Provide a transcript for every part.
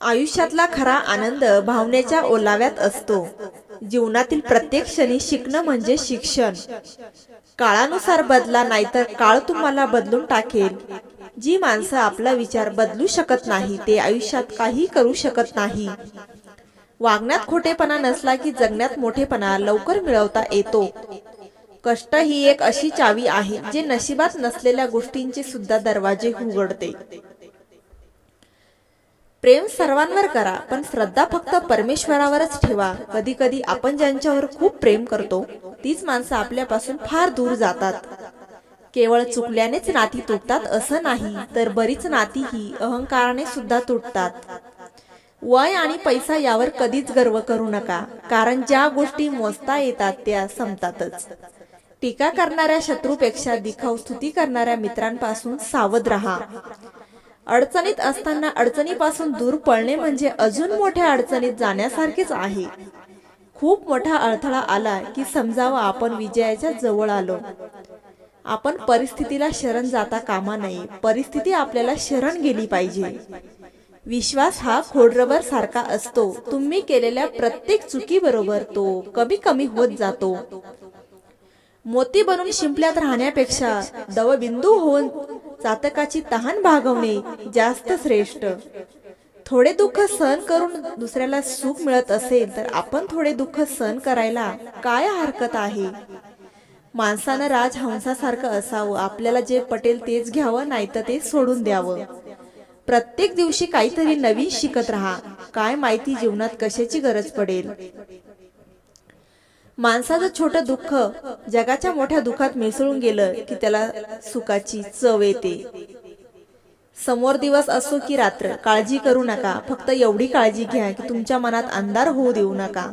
आयुष्यातला खरा आनंद भावनेच्या ओलाव्यात असतो. जीवनातील प्रत्येक क्षणी शिकणं म्हणजे शिक्षण. काळानुसार बदला नाहीतर काळ तुम्हाला बदलून टाकेल. जी माणसं आपला विचार बदलू शकत नाही ते आयुष्यात काही करू शकत नाही. वागण्यात खोटेपणा नसला की जगण्यात मोठेपणा लवकर मिळवता येतो. कष्ट ही एक अशी चावी आहे जे नशिबात नसलेल्या गोष्टींचे सुद्धा दरवाजे उघडते. प्रेम सर्वांवर करा पण श्रद्धा फक्त परमेश्वरावरच ठेवा. कधी कधी आपण ज्यांच्यावर खूप प्रेम करतो तीच माणसं आपल्यापासून फार दूर जातात. केवळ चुकल्यानेच नाती तुटतात असं नाही तर बरीच नाती ही अहंकाराने सुद्धा तुटतात. वय आणि पैसा यावर कधीच गर्व करू नका कारण ज्या गोष्टी मोजता येतात त्या संपतातच. टीका करणाऱ्या शत्रूपेक्षा दिखाऊ स्तुती करणाऱ्या मित्रांपासून सावध राहा. अडचणीत असताना अडचणीपासून दूर पळणे म्हणजे अजून मोठ्या अडचणीत जाण्यासारखेच आहे. खूप मोठा अडथळा आला की समजावं आपण विजयाच्या जवळ आलो. आपण परिस्थितीला शरण जाता कामा नये. परिस्थिती आपल्याला शरण गेली पाहिजे. विश्वास हा खोडरबर सारखा असतो. तुम्ही केलेल्या प्रत्येक चुकीबरोबर तो कमी कमी होत जातो. मोती बनून शिंपल्यात राहण्यापेक्षा दवबिंदू होऊन चातकाची तहान भागवणे जास्त श्रेष्ठ. थोडे दुःख सहन करून दुसऱ्याला सुख मिळत असेल तर आपण थोडे दुःख सहन करायला काय हरकत आहे? माणसानं राजहंसासारखं असावं आपल्याला जे पटेल तेच घ्यावं नाही तर ते सोडून द्यावं. प्रत्येक दिवशी काहीतरी नवीन शिकत राहा. काय माहिती जीवनात कशाची गरज पडेल? माणसाचं छोटं दुःख जगाच्या मोठ्या दुःखात मिसळून गेलं की त्याला सुखाची चव येते. समोर दिवस असो की रात्र काळजी करू नका. फक्त एवढी काळजी घ्या की तुमच्या मनात अंधार होऊ देऊ नका.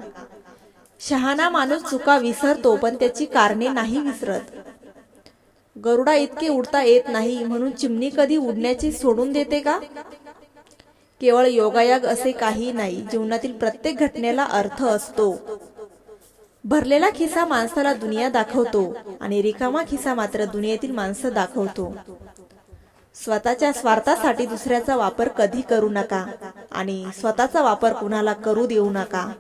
शहाणा माणूस चुका विसरतो पण त्याची कारणे नाही विसरत. गरुडा इतके उडता येत नाही म्हणून चिमणी कधी उडण्याची सोडून देते का? केवळ योगायोग असे काही नाही. जीवनातील प्रत्येक घटनेला अर्थ असतो. भरलेला खिसा माणसाला दुनिया दाखवतो आणि रिकामा खिसा मात्र दुनियेतील माणसं दाखवतो. स्वतःच्या स्वार्थासाठी दुसऱ्याचा वापर कधी करू नका आणि स्वतःचा वापर कुणाला करू देऊ नका.